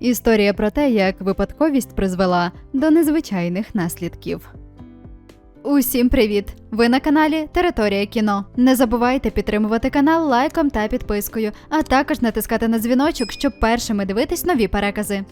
Історія про те, як випадковість призвела до незвичайних наслідків. Усім привіт! Ви на каналі Територія кіно. Не забувайте підтримувати канал лайком та підпискою, а також натискати на дзвіночок, щоб першими дивитись нові перекази.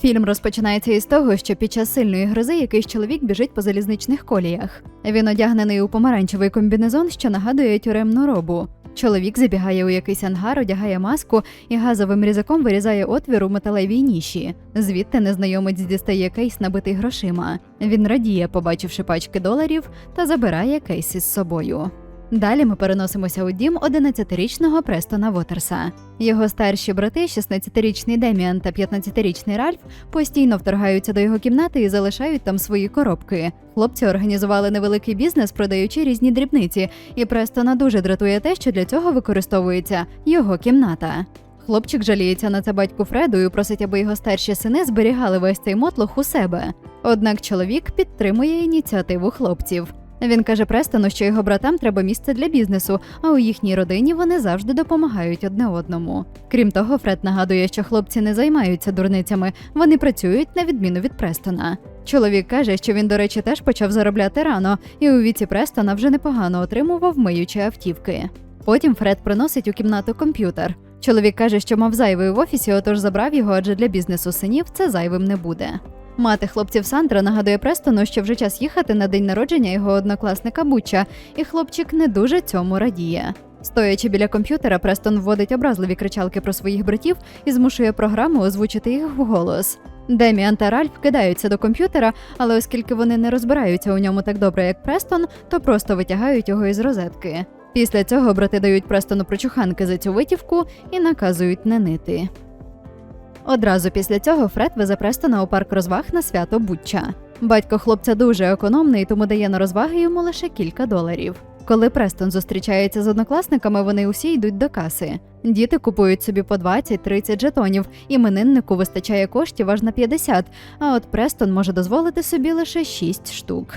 Фільм розпочинається із того, що під час сильної грози якийсь чоловік біжить по залізничних коліях. Він одягнений у помаранчевий комбінезон, що нагадує тюремну робу. Чоловік забігає у якийсь ангар, одягає маску і газовим різаком вирізає отвір у металевій ніші. Звідти незнайомець дістає кейс, набитий грошима. Він радіє, побачивши пачки доларів, та забирає кейс із собою. Далі ми переносимося у дім 11-річного Престона Вотерса. Його старші брати, 16-річний Деміан та 15-річний Ральф, постійно вторгаються до його кімнати і залишають там свої коробки. Хлопці організували невеликий бізнес, продаючи різні дрібниці, і Престона дуже дратує те, що для цього використовується його кімната. Хлопчик жаліється на це батьку Фреду і просить, аби його старші сини зберігали весь цей мотлох у себе. Однак чоловік підтримує ініціативу хлопців. Він каже Престону, що його братам треба місце для бізнесу, а у їхній родині вони завжди допомагають одне одному. Крім того, Фред нагадує, що хлопці не займаються дурницями, вони працюють на відміну від Престона. Чоловік каже, що він, до речі, теж почав заробляти рано, і у віці Престона вже непогано отримував миючі автівки. Потім Фред приносить у кімнату комп'ютер. Чоловік каже, що мав зайвий в офісі, отож забрав його, адже для бізнесу синів це зайвим не буде. Мати хлопців Сандра нагадує Престону, що вже час їхати на день народження його однокласника Буча, і хлопчик не дуже цьому радіє. Стоячи біля комп'ютера, Престон вводить образливі кричалки про своїх братів і змушує програму озвучити їх вголос. Деміан та Ральф кидаються до комп'ютера, але оскільки вони не розбираються у ньому так добре, як Престон, то просто витягають його із розетки. Після цього брати дають Престону прочуханки за цю витівку і наказують не нити. Одразу після цього Фред везе Престона у парк розваг на свято Бутча. Батько хлопця дуже економний, тому дає на розваги йому лише кілька доларів. Коли Престон зустрічається з однокласниками, вони усі йдуть до каси. Діти купують собі по 20-30 жетонів, імениннику вистачає коштів аж на 50, а от Престон може дозволити собі лише 6 штук.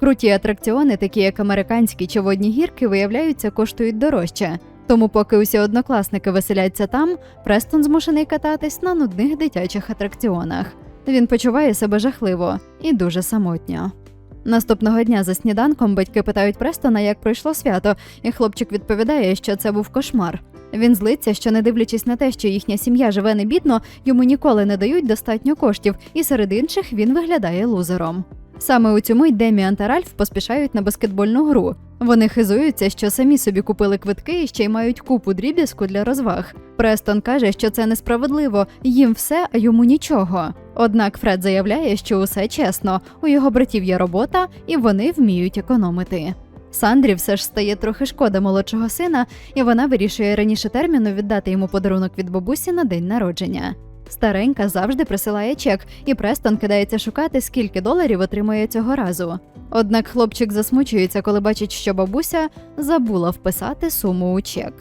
Круті атракціони, такі як американські чи водні гірки, виявляються, коштують дорожче. Тому, поки усі однокласники веселяться там, Престон змушений кататись на нудних дитячих атракціонах. Він почуває себе жахливо і дуже самотньо. Наступного дня за сніданком батьки питають Престона, як пройшло свято, і хлопчик відповідає, що це був кошмар. Він злиться, що, не дивлячись на те, що їхня сім'я живе не бідно, йому ніколи не дають достатньо коштів, і серед інших він виглядає лузером. Саме у цьому й Деміан та Ральф поспішають на баскетбольну гру. Вони хизуються, що самі собі купили квитки і ще й мають купу дріб'язку для розваг. Престон каже, що це несправедливо, їм все, а йому нічого. Однак Фред заявляє, що усе чесно, у його братів є робота, і вони вміють економити. Сандрі все ж стає трохи шкода молодшого сина, і вона вирішує раніше терміну віддати йому подарунок від бабусі на день народження. Старенька завжди присилає чек, і Престон кидається шукати, скільки доларів отримує цього разу. Однак хлопчик засмучується, коли бачить, що бабуся забула вписати суму у чек.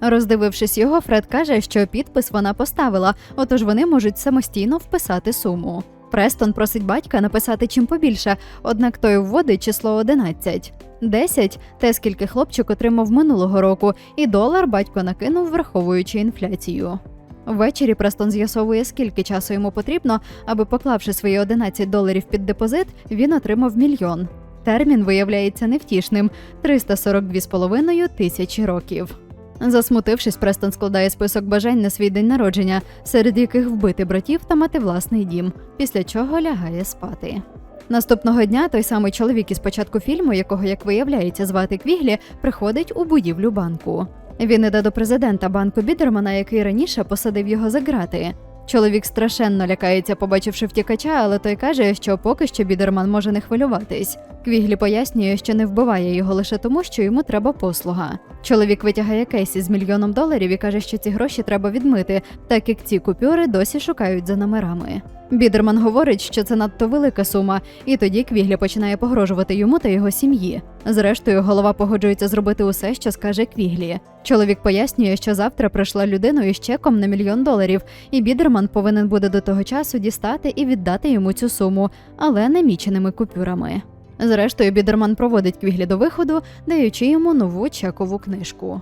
Роздивившись його, Фред каже, що підпис вона поставила, отож вони можуть самостійно вписати суму. Престон просить батька написати чим побільше, однак той вводить число 11. 10 – те, скільки хлопчик отримав минулого року, і долар батько накинув, враховуючи інфляцію. Ввечері Престон з'ясовує, скільки часу йому потрібно, аби, поклавши свої 11 доларів під депозит, він отримав мільйон. Термін виявляється невтішним 342,5 тисячі років. Засмутившись, Престон складає список бажань на свій день народження, серед яких вбити братів та мати власний дім, після чого лягає спати. Наступного дня той самий чоловік із початку фільму, якого, як виявляється, звати Квіглі, приходить у будівлю банку. Він іде до президента банку Бідермана, який раніше посадив його за грати. Чоловік страшенно лякається, побачивши втікача, але той каже, що поки що Бідерман може не хвилюватись. Квіглі пояснює, що не вбиває його лише тому, що йому треба послуга. Чоловік витягає кейс із мільйоном доларів і каже, що ці гроші треба відмити, так як ці купюри досі шукають за номерами. Бідерман говорить, що це надто велика сума, і тоді Квіглі починає погрожувати йому та його сім'ї. Зрештою, голова погоджується зробити усе, що скаже Квіглі. Чоловік пояснює, що завтра прийшла людина із чеком на мільйон доларів, і Бідерман повинен буде до того часу дістати і віддати йому цю суму, але не міченими купюрами. Зрештою, Бідерман проводить Квіглі до виходу, даючи йому нову чекову книжку.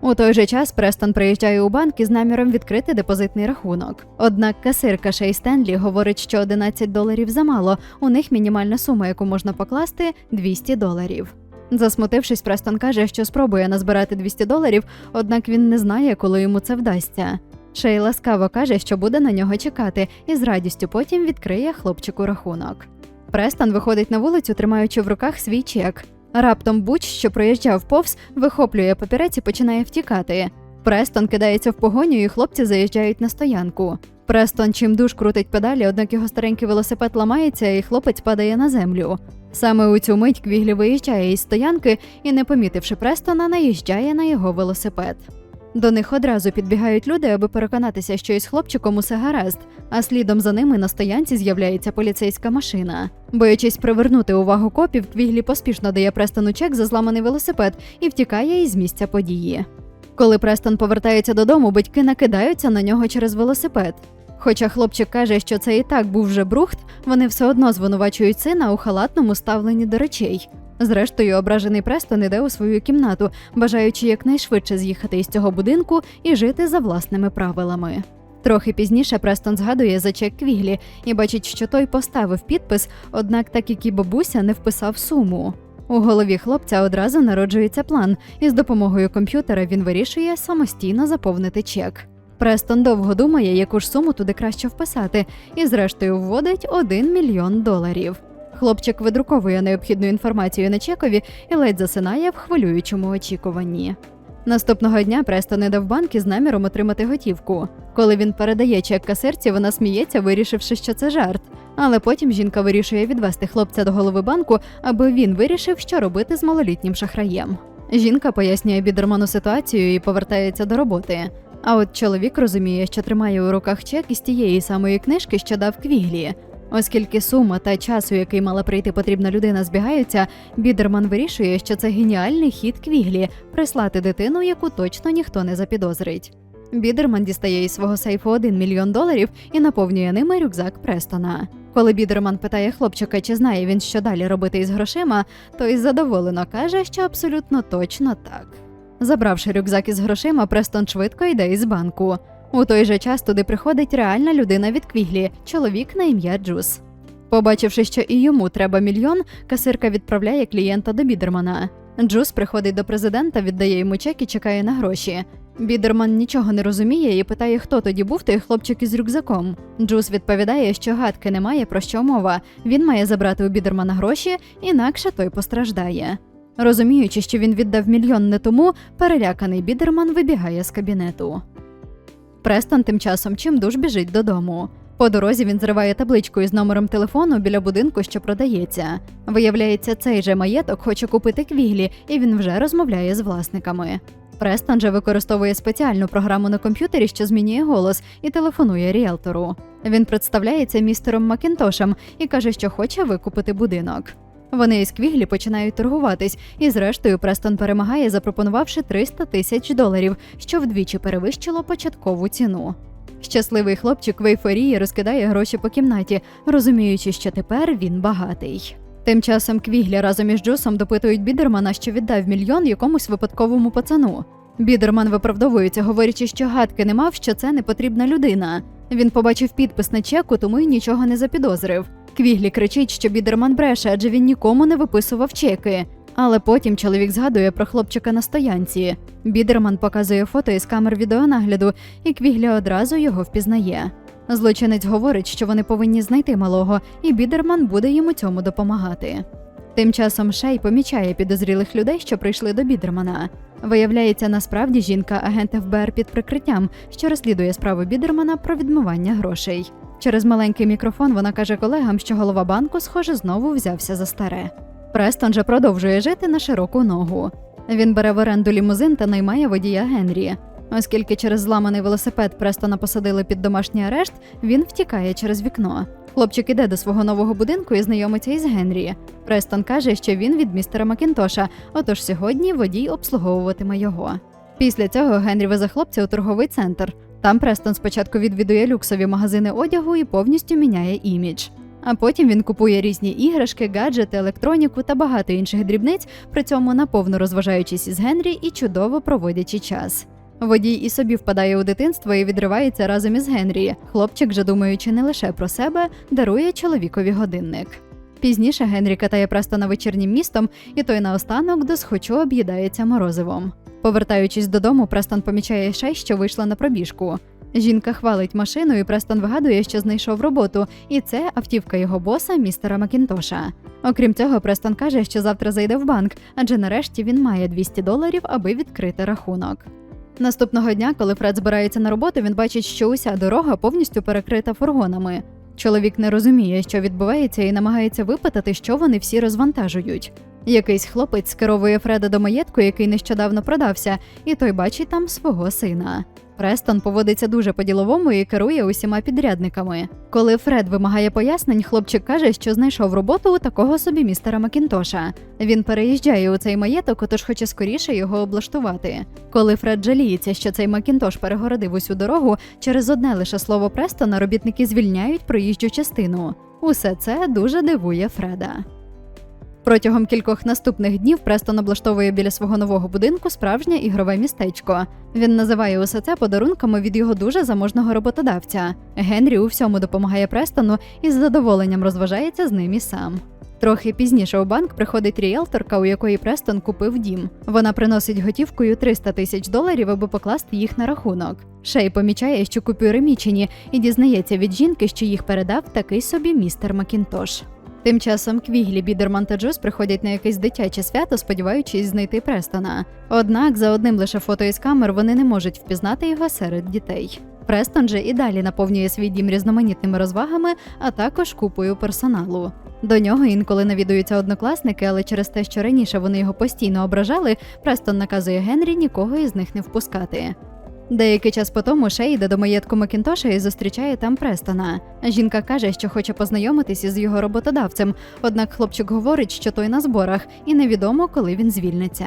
У той же час Престон приїжджає у банк із наміром відкрити депозитний рахунок. Однак касирка Шей Стенлі говорить, що 11 доларів замало. У них мінімальна сума, яку можна покласти 200 доларів. Засмутившись, Престон каже, що спробує назбирати 200 доларів, однак він не знає, коли йому це вдасться. Шей ласкаво каже, що буде на нього чекати, і з радістю потім відкриє хлопчику рахунок. Престон виходить на вулицю, тримаючи в руках свій чек. Раптом Буч, що проїжджав повз, вихоплює папірець і починає втікати. Престон кидається в погоню, і хлопці заїжджають на стоянку. Престон чимдуж крутить педалі, однак його старенький велосипед ламається, і хлопець падає на землю. Саме у цю мить Квіглі виїжджає із стоянки і, не помітивши Престона, наїжджає на його велосипед. До них одразу підбігають люди, аби переконатися, що із хлопчиком усе гаразд, а слідом за ними на стоянці з'являється поліцейська машина. Боячись привернути увагу копів, Квіглі поспішно дає Престону чек за зламаний велосипед і втікає із місця події. Коли Престон повертається додому, батьки накидаються на нього через велосипед. Хоча хлопчик каже, що це і так був вже брухт, вони все одно звинувачують сина у халатному ставленні до речей. Зрештою, ображений Престон іде у свою кімнату, бажаючи якнайшвидше з'їхати із цього будинку і жити за власними правилами. Трохи пізніше Престон згадує за чек Квіглі і бачить, що той поставив підпис, однак, так як і бабуся не вписав суму. У голові хлопця одразу народжується план, і з допомогою комп'ютера він вирішує самостійно заповнити чек. Престон довго думає, яку ж суму туди краще вписати, і зрештою вводить 1 мільйон доларів. Хлопчик видруковує необхідну інформацію на чекові і ледь засинає в хвилюючому очікуванні. Наступного дня Престон іде в банк із наміром отримати готівку. Коли він передає чек касирці, вона сміється, вирішивши, що це жарт. Але потім жінка вирішує відвести хлопця до голови банку, аби він вирішив, що робити з малолітнім шахраєм. Жінка пояснює бідерману ситуацію і повертається до роботи. А от чоловік розуміє, що тримає у руках чек із тієї самої книжки, що дав Квіглі. Оскільки сума та час, у який мала прийти потрібна людина, збігаються, Бідерман вирішує, що це геніальний хід Квіглі прислати дитину, яку точно ніхто не запідозрить. Бідерман дістає із свого сейфу 1 мільйон доларів і наповнює ними рюкзак Престона. Коли Бідерман питає хлопчика, чи знає він, що далі робити із грошима, той задоволено каже, що абсолютно точно так. Забравши рюкзак із грошима, Престон швидко йде із банку. У той же час туди приходить реальна людина від Квіглі, чоловік на ім'я Джус. Побачивши, що і йому треба мільйон, касирка відправляє клієнта до Бідермана. Джус приходить до президента, віддає йому чек і чекає на гроші. Бідерман нічого не розуміє і питає, хто тоді був той хлопчик із рюкзаком. Джус відповідає, що гадки немає про що мова. Він має забрати у Бідермана гроші, інакше той постраждає. Розуміючи, що він віддав мільйон не тому, переляканий Бідерман вибігає з кабінету. Престон тим часом чимдуж біжить додому. По дорозі він зриває табличку із номером телефону біля будинку, що продається. Виявляється, цей же маєток хоче купити квіглі, і він вже розмовляє з власниками. Престон же використовує спеціальну програму на комп'ютері, що змінює голос, і телефонує ріелтору. Він представляється містером Макінтошем і каже, що хоче викупити будинок. Вони із Квіглі починають торгуватись, і зрештою Престон перемагає, запропонувавши 300 тисяч доларів, що вдвічі перевищило початкову ціну. Щасливий хлопчик в ейфорії розкидає гроші по кімнаті, розуміючи, що тепер він багатий. Тим часом Квіглі разом із Джусом допитують Бідермана, що віддав мільйон якомусь випадковому пацану. Бідерман виправдовується, говорячи, що гадки не мав, що це не потрібна людина. Він побачив підпис на чеку, тому й нічого не запідозрив. Квіглі кричить, що Бідерман бреше, адже він нікому не виписував чеки. Але потім чоловік згадує про хлопчика на стоянці. Бідерман показує фото із камер відеонагляду, і Квіглі одразу його впізнає. Злочинець говорить, що вони повинні знайти малого, і Бідерман буде йому цьому допомагати. Тим часом Шей помічає підозрілих людей, що прийшли до Бідермана. Виявляється, насправді жінка агент ФБР під прикриттям, що розслідує справу Бідермана про відмивання грошей. Через маленький мікрофон вона каже колегам, що голова банку, схоже, знову взявся за старе. Престон же продовжує жити на широку ногу. Він бере в оренду лімузин та наймає водія Генрі. Оскільки через зламаний велосипед Престона посадили під домашній арешт, він втікає через вікно. Хлопчик іде до свого нового будинку і знайомиться із Генрі. Престон каже, що він від містера Макінтоша, отож сьогодні водій обслуговуватиме його. Після цього Генрі везе хлопця у торговий центр. Там Престон спочатку відвідує люксові магазини одягу і повністю міняє імідж. А потім він купує різні іграшки, гаджети, електроніку та багато інших дрібниць, при цьому наповну розважаючись із Генрі і чудово проводячи час. Водій і собі впадає у дитинство і відривається разом із Генрі. Хлопчик, же думаючи не лише про себе, дарує чоловікові годинник. Пізніше Генрі катає Престона вечірнім містом, і той наостанок досхочу об'їдається морозивом. Повертаючись додому, Престон помічає Шей, що вийшла на пробіжку. Жінка хвалить машину, і Престон вигадує, що знайшов роботу, і це автівка його боса, містера Макінтоша. Окрім цього, Престон каже, що завтра зайде в банк, адже нарешті він має 200 доларів, аби відкрити рахунок. Наступного дня, коли Фред збирається на роботу, він бачить, що уся дорога повністю перекрита фургонами. Чоловік не розуміє, що відбувається, і намагається випитати, що вони всі розвантажують. Якийсь хлопець скеровує Фреда до маєтку, який нещодавно продався, і той бачить там свого сина. Престон поводиться дуже по-діловому і керує усіма підрядниками. Коли Фред вимагає пояснень, хлопчик каже, що знайшов роботу у такого собі містера Макінтоша. Він переїжджає у цей маєток, отож хоче скоріше його облаштувати. Коли Фред жаліється, що цей Макінтош перегородив усю дорогу, через одне лише слово Престона робітники звільняють проїжджу частину. Усе це дуже дивує Фреда. Протягом кількох наступних днів Престон облаштовує біля свого нового будинку справжнє ігрове містечко. Він називає усе це подарунками від його дуже заможного роботодавця. Генрі у всьому допомагає Престону і з задоволенням розважається з ним і сам. Трохи пізніше у банк приходить ріелторка, у якої Престон купив дім. Вона приносить готівкою 300 тисяч доларів, аби покласти їх на рахунок. Шей помічає, що купюри мічені, і дізнається від жінки, що їх передав такий собі містер Макінтош. Тим часом Квіглі, Бідерман та Джус приходять на якесь дитяче свято, сподіваючись знайти Престона. Однак за одним лише фото із камер вони не можуть впізнати його серед дітей. Престон же і далі наповнює свій дім різноманітними розвагами, а також купою персоналу. До нього інколи навідуються однокласники, але через те, що раніше вони його постійно ображали, Престон наказує Генрі нікого із них не впускати. Деякий час по тому Шей йде до маєтку Макінтоша і зустрічає там Престона. Жінка каже, що хоче познайомитися з його роботодавцем, однак хлопчик говорить, що той на зборах, і невідомо, коли він звільниться.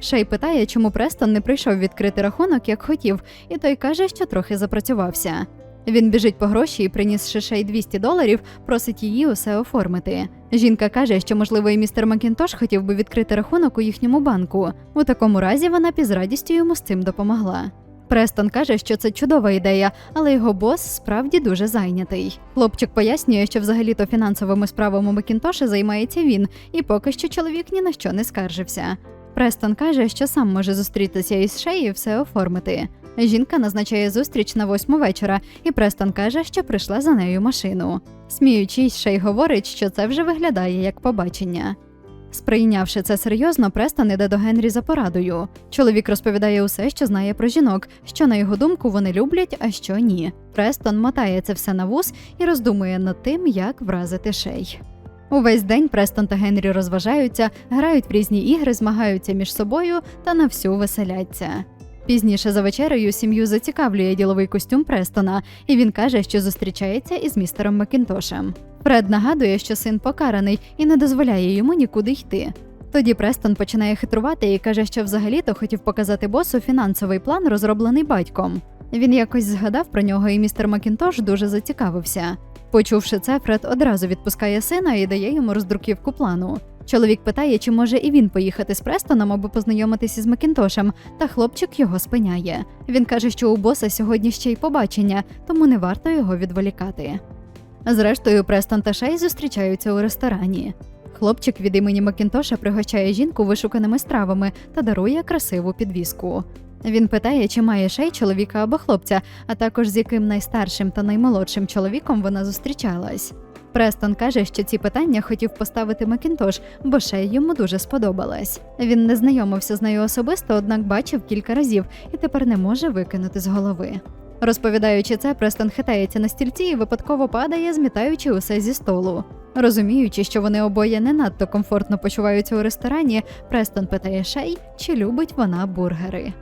Шей питає, чому Престон не прийшов відкрити рахунок, як хотів, і той каже, що трохи запрацювався. Він біжить по гроші і, принісши Шей 200 доларів, просить її усе оформити. Жінка каже, що можливо і містер Макінтош хотів би відкрити рахунок у їхньому банку. У такому разі вона б із радістю йому з цим допомогла. Престон каже, що це чудова ідея, але його бос справді дуже зайнятий. Хлопчик пояснює, що взагалі-то фінансовими справами Макінтоша займається він, і поки що чоловік ні на що не скаржився. Престон каже, що сам може зустрітися із Шеї і все оформити. Жінка назначає зустріч на восьму вечора, і Престон каже, що прийшла за нею машину. Сміючись, Шей говорить, що це вже виглядає як побачення. Сприйнявши це серйозно, Престон іде до Генрі за порадою. Чоловік розповідає усе, що знає про жінок, що на його думку вони люблять, а що ні. Престон мотає це все на вуз і роздумує над тим, як вразити шей. Увесь день Престон та Генрі розважаються, грають в різні ігри, змагаються між собою та на всю веселяться. Пізніше за вечерею сім'ю зацікавлює діловий костюм Престона, і він каже, що зустрічається із містером Макінтошем. Фред нагадує, що син покараний і не дозволяє йому нікуди йти. Тоді Престон починає хитрувати і каже, що взагалі-то хотів показати босу фінансовий план, розроблений батьком. Він якось згадав про нього, і містер Макінтош дуже зацікавився. Почувши це, Фред одразу відпускає сина і дає йому роздруківку плану. Чоловік питає, чи може і він поїхати з Престоном, аби познайомитися з Макінтошем, та хлопчик його спиняє. Він каже, що у боса сьогодні ще й побачення, тому не варто його відволікати. Зрештою, Престон та Шей зустрічаються у ресторані. Хлопчик від імені Макінтоша пригощає жінку вишуканими стравами та дарує красиву підвіску. Він питає, чи має шей чоловіка або хлопця, а також з яким найстаршим та наймолодшим чоловіком вона зустрічалась. Престон каже, що ці питання хотів поставити Макінтош, бо шей йому дуже сподобалась. Він не знайомився з нею особисто, однак бачив кілька разів і тепер не може викинути з голови. Розповідаючи це, Престон хитається на стільці і випадково падає, змітаючи усе зі столу. Розуміючи, що вони обоє не надто комфортно почуваються у ресторані, Престон питає Шей, чи любить вона бургери.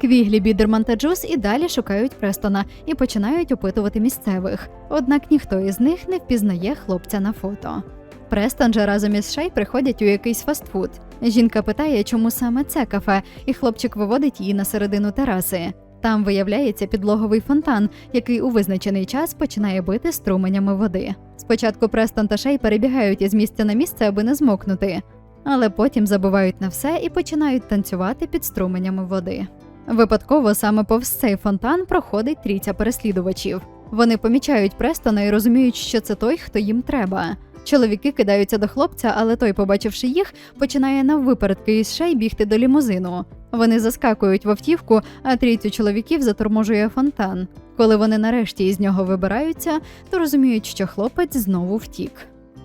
Квіглі, Бідерман та Джус і далі шукають Престона і починають опитувати місцевих. Однак ніхто із них не впізнає хлопця на фото. Престон же разом із Шей приходять у якийсь фастфуд. Жінка питає, чому саме це кафе, і хлопчик виводить її на середину тераси. Там виявляється підлоговий фонтан, який у визначений час починає бити струменями води. Спочатку Престон та Шей перебігають із місця на місце, аби не змокнути, але потім забувають на все і починають танцювати під струменями води. Випадково саме повз цей фонтан проходить трійця переслідувачів. Вони помічають Престона і розуміють, що це той, хто їм треба. Чоловіки кидаються до хлопця, але той, побачивши їх, починає наввипередки із шей бігти до лімузину. Вони заскакують в автівку, а трійцю чоловіків заторможує фонтан. Коли вони нарешті із нього вибираються, то розуміють, що хлопець знову втік.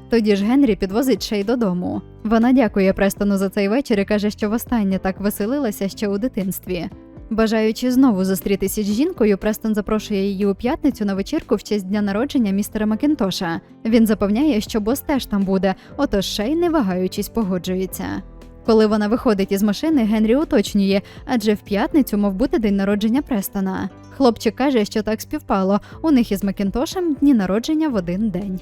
Тоді ж Генрі підвозить Шей додому. Вона дякує Престону за цей вечір і каже, що востаннє так веселилася ще у дитинстві. Бажаючи знову зустрітися з жінкою, Престон запрошує її у п'ятницю на вечірку в честь дня народження містера Макінтоша. Він запевняє, що бос теж там буде, отож Шей, не вагаючись, погоджується. Коли вона виходить із машини, Генрі уточнює, адже в п'ятницю мав бути день народження Престона. Хлопчик каже, що так співпало. У них із Макінтошем дні народження в один день.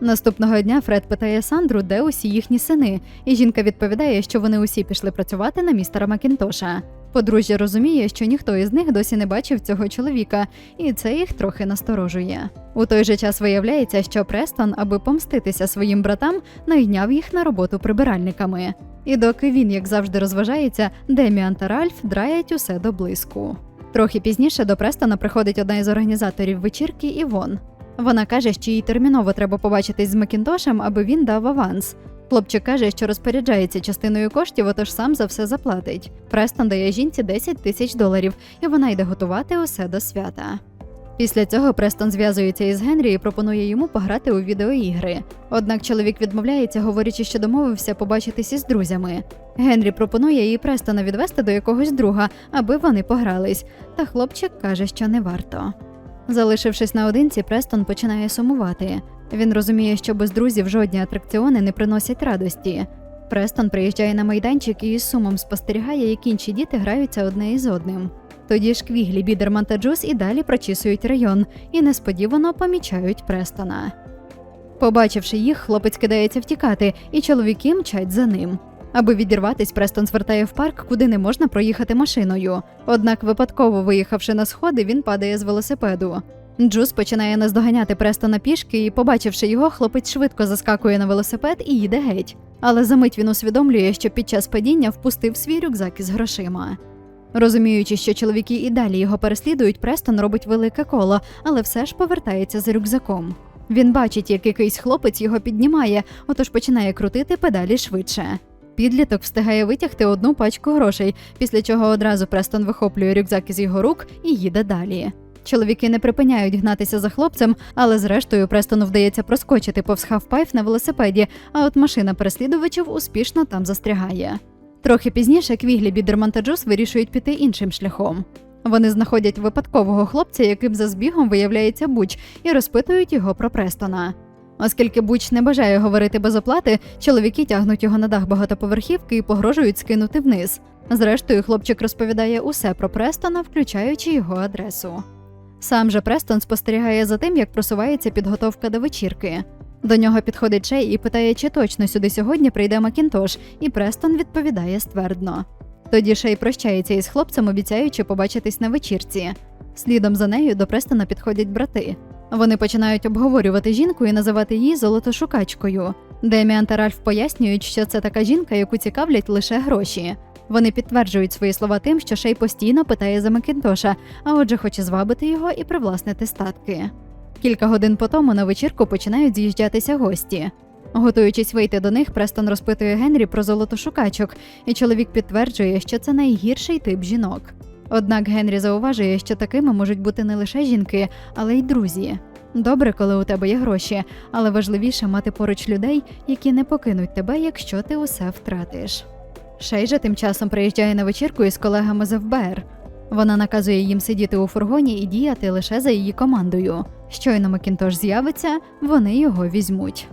Наступного дня Фред питає Сандру, де усі їхні сини, і жінка відповідає, що вони усі пішли працювати на містера Макінтоша. Подружжя розуміє, що ніхто із них досі не бачив цього чоловіка, і це їх трохи насторожує. У той же час виявляється, що Престон, аби помститися своїм братам, найняв їх на роботу прибиральниками. І доки він, як завжди, розважається, Деміан та Ральф драять усе до блиску. Трохи пізніше до Престона приходить одна із організаторів вечірки Івон. Вона каже, що їй терміново треба побачитись з Макінтошем, аби він дав аванс. Хлопчик каже, що розпоряджається частиною коштів, отож сам за все заплатить. Престон дає жінці 10 тисяч доларів, і вона йде готувати усе до свята. Після цього Престон зв'язується із Генрі і пропонує йому пограти у відеоігри. Однак чоловік відмовляється, говорячи, що домовився побачитись із друзями. Генрі пропонує і Престона відвести до якогось друга, аби вони погрались, та хлопчик каже, що не варто. Залишившись наодинці, Престон починає сумувати. Він розуміє, що без друзів жодні атракціони не приносять радості. Престон приїжджає на майданчик і із сумом спостерігає, як інші діти граються одне із одним. Тоді ж Квіглі, Бідерман та Джус і далі прочісують район і несподівано помічають Престона. Побачивши їх, хлопець кидається втікати, і чоловіки мчать за ним. Аби відірватись, Престон звертає в парк, куди не можна проїхати машиною. Однак, випадково виїхавши на сходи, він падає з велосипеду. Джус починає наздоганяти Престона пішки, і, побачивши його, хлопець швидко заскакує на велосипед і їде геть. Але за мить він усвідомлює, що під час падіння впустив свій рюкзак із грошима. Розуміючи, що чоловіки і далі його переслідують, Престон робить велике коло, але все ж повертається за рюкзаком. Він бачить, як якийсь хлопець його піднімає, отож починає крутити педалі швидше. Підліток встигає витягти одну пачку грошей, після чого одразу Престон вихоплює рюкзак із його рук і їде далі. Чоловіки не припиняють гнатися за хлопцем, але зрештою Престону вдається проскочити повз хавпайф на велосипеді, а от машина переслідувачів успішно там застрягає. Трохи пізніше Квіглі, Бідерман та Джус вирішують піти іншим шляхом. Вони знаходять випадкового хлопця, яким за збігом виявляється Буч, і розпитують його про Престона. Оскільки Буч не бажає говорити без оплати, чоловіки тягнуть його на дах багатоповерхівки і погрожують скинути вниз. Зрештою, хлопчик розповідає усе про Престона, включаючи його адресу. Сам же Престон спостерігає за тим, як просувається підготовка до вечірки. До нього підходить Шей і питає, чи точно сюди сьогодні прийде Макінтош, і Престон відповідає ствердно. Тоді Шей прощається із хлопцем, обіцяючи побачитись на вечірці. Слідом за нею до Престона підходять брати. Вони починають обговорювати жінку і називати її золотошукачкою. Деміан та Ральф пояснюють, що це така жінка, яку цікавлять лише гроші. Вони підтверджують свої слова тим, що Шей постійно питає за Макінтоша, а отже, хоче звабити його і привласнити статки. Кілька годин по тому на вечірку починають з'їжджатися гості. Готуючись вийти до них, Престон розпитує Генрі про золотошукачок, і чоловік підтверджує, що це найгірший тип жінок. Однак Генрі зауважує, що такими можуть бути не лише жінки, але й друзі. Добре, коли у тебе є гроші, але важливіше мати поруч людей, які не покинуть тебе, якщо ти усе втратиш. Шей же тим часом приїжджає на вечірку із колегами з ФБР. Вона наказує їм сидіти у фургоні і діяти лише за її командою. Щойно Макінтош з'явиться, вони його візьмуть.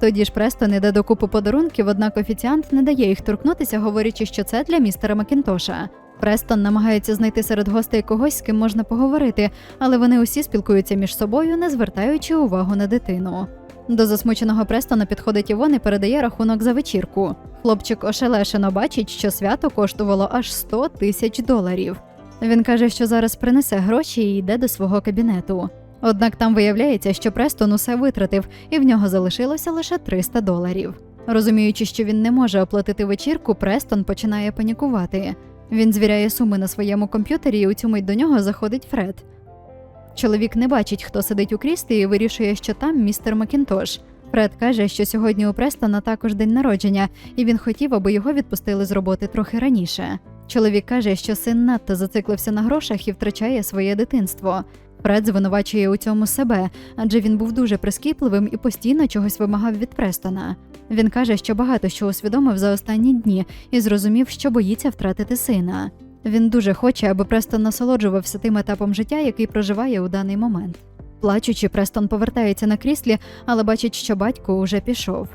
Тоді ж престо не до докупу подарунків, однак офіціант не дає їх торкнутися, говорячи, що це для містера Макінтоша. Престон намагається знайти серед гостей когось, з ким можна поговорити, але вони усі спілкуються між собою, не звертаючи увагу на дитину. До засмученого Престона підходить Івон і передає рахунок за вечірку. Хлопчик ошелешено бачить, що свято коштувало аж 100 тисяч доларів. Він каже, що зараз принесе гроші і йде до свого кабінету. Однак там виявляється, що Престон усе витратив, і в нього залишилося лише 300 доларів. Розуміючи, що він не може оплатити вечірку, Престон починає панікувати. Він звіряє суми на своєму комп'ютері, і у цю мить до нього заходить Фред. Чоловік не бачить, хто сидить у кріслі, і вирішує, що там містер Макінтош. Фред каже, що сьогодні у Престона також день народження, і він хотів, аби його відпустили з роботи трохи раніше. Чоловік каже, що син надто зациклився на грошах і втрачає своє дитинство. Фред звинувачує у цьому себе, адже він був дуже прискіпливим і постійно чогось вимагав від Престона. Він каже, що багато що усвідомив за останні дні і зрозумів, що боїться втратити сина. Він дуже хоче, аби Престон насолоджувався тим етапом життя, який проживає у даний момент. Плачучи, Престон повертається на кріслі, але бачить, що батько уже пішов.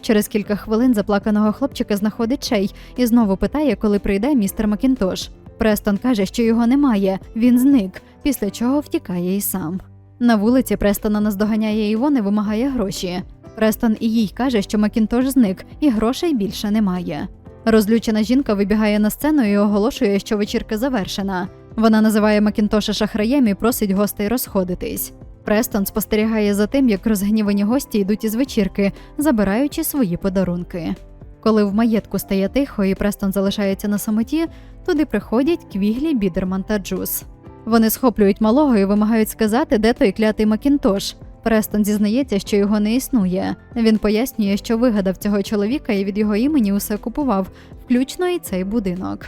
Через кілька хвилин заплаканого хлопчика знаходить Чей і знову питає, коли прийде містер Макінтош. Престон каже, що його немає, він зник, після чого втікає і сам. На вулиці Престона наздоганяє Івон і вимагає гроші. Престон і їй каже, що Макінтош зник і грошей більше немає. Розлючена жінка вибігає на сцену і оголошує, що вечірка завершена. Вона називає Макінтоша шахраєм і просить гостей розходитись. Престон спостерігає за тим, як розгнівані гості йдуть із вечірки, забираючи свої подарунки. Коли в маєтку стає тихо і Престон залишається на самоті, туди приходять Квіглі, Бідерман та Джус. Вони схоплюють малого і вимагають сказати, де той клятий Макінтош. Престон зізнається, що його не існує. Він пояснює, що вигадав цього чоловіка і від його імені усе купував, включно і цей будинок.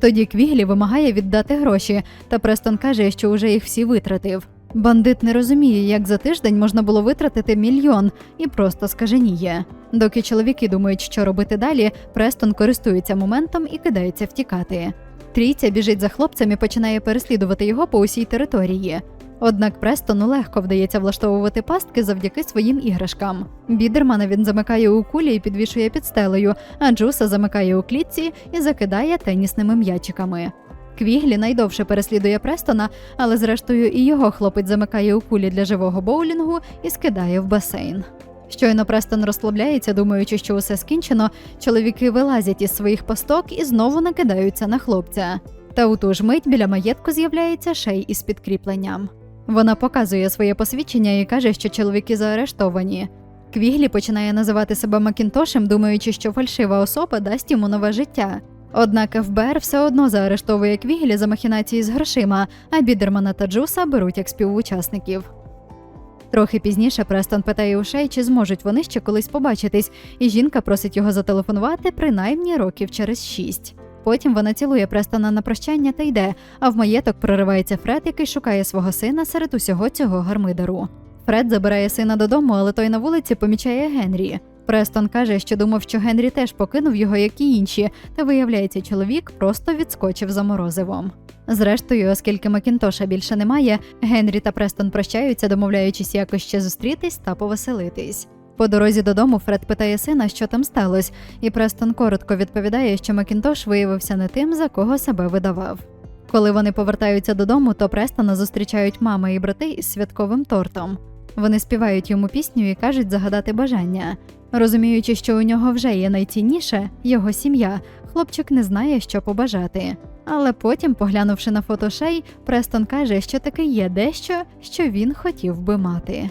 Тоді Квіглі вимагає віддати гроші, та Престон каже, що уже їх всі витратив. Бандит не розуміє, як за тиждень можна було витратити мільйон і просто скаженіє. Доки чоловіки думають, що робити далі, Престон користується моментом і кидається втікати. Трійця біжить за хлопцем і починає переслідувати його по усій території. Однак Престону легко вдається влаштовувати пастки завдяки своїм іграшкам. Бідермана він замикає у кулі і підвішує під стелею, а Джуса замикає у клітці і закидає тенісними м'ячиками. Квіглі найдовше переслідує Престона, але зрештою і його хлопець замикає у кулі для живого боулінгу і скидає в басейн. Щойно Престон розслабляється, думаючи, що усе скінчено, чоловіки вилазять із своїх пасток і знову накидаються на хлопця. Та у ту ж мить біля маєтку з'являється шей із підкріпленням. Вона показує своє посвідчення і каже, що чоловіки заарештовані. Квіглі починає називати себе Макінтошем, думаючи, що фальшива особа дасть йому нове життя. Однак ФБР все одно заарештовує Квіглі за махінації з грошима, а Бідермана та Джуса беруть як співучасників. Трохи пізніше Престон питає у Шей, чи зможуть вони ще колись побачитись, і жінка просить його зателефонувати принаймні років через шість. Потім вона цілує Престона на прощання та йде, а в маєток проривається Фред, який шукає свого сина серед усього цього гармидару. Фред забирає сина додому, але той на вулиці помічає Генрі. Престон каже, що думав, що Генрі теж покинув його, як і інші, та виявляється, чоловік просто відскочив за морозивом. Зрештою, оскільки Макінтоша більше немає, Генрі та Престон прощаються, домовляючись якось ще зустрітись та повеселитись. По дорозі додому Фред питає сина, що там сталося, і Престон коротко відповідає, що Макінтош виявився не тим, за кого себе видавав. Коли вони повертаються додому, то Престона зустрічають мама і брати із святковим тортом. Вони співають йому пісню і кажуть загадати бажання. Розуміючи, що у нього вже є найцінніше його сім'я, хлопчик не знає, що побажати. Але потім, поглянувши на фото Шей, Престон каже, що таки є дещо, що він хотів би мати.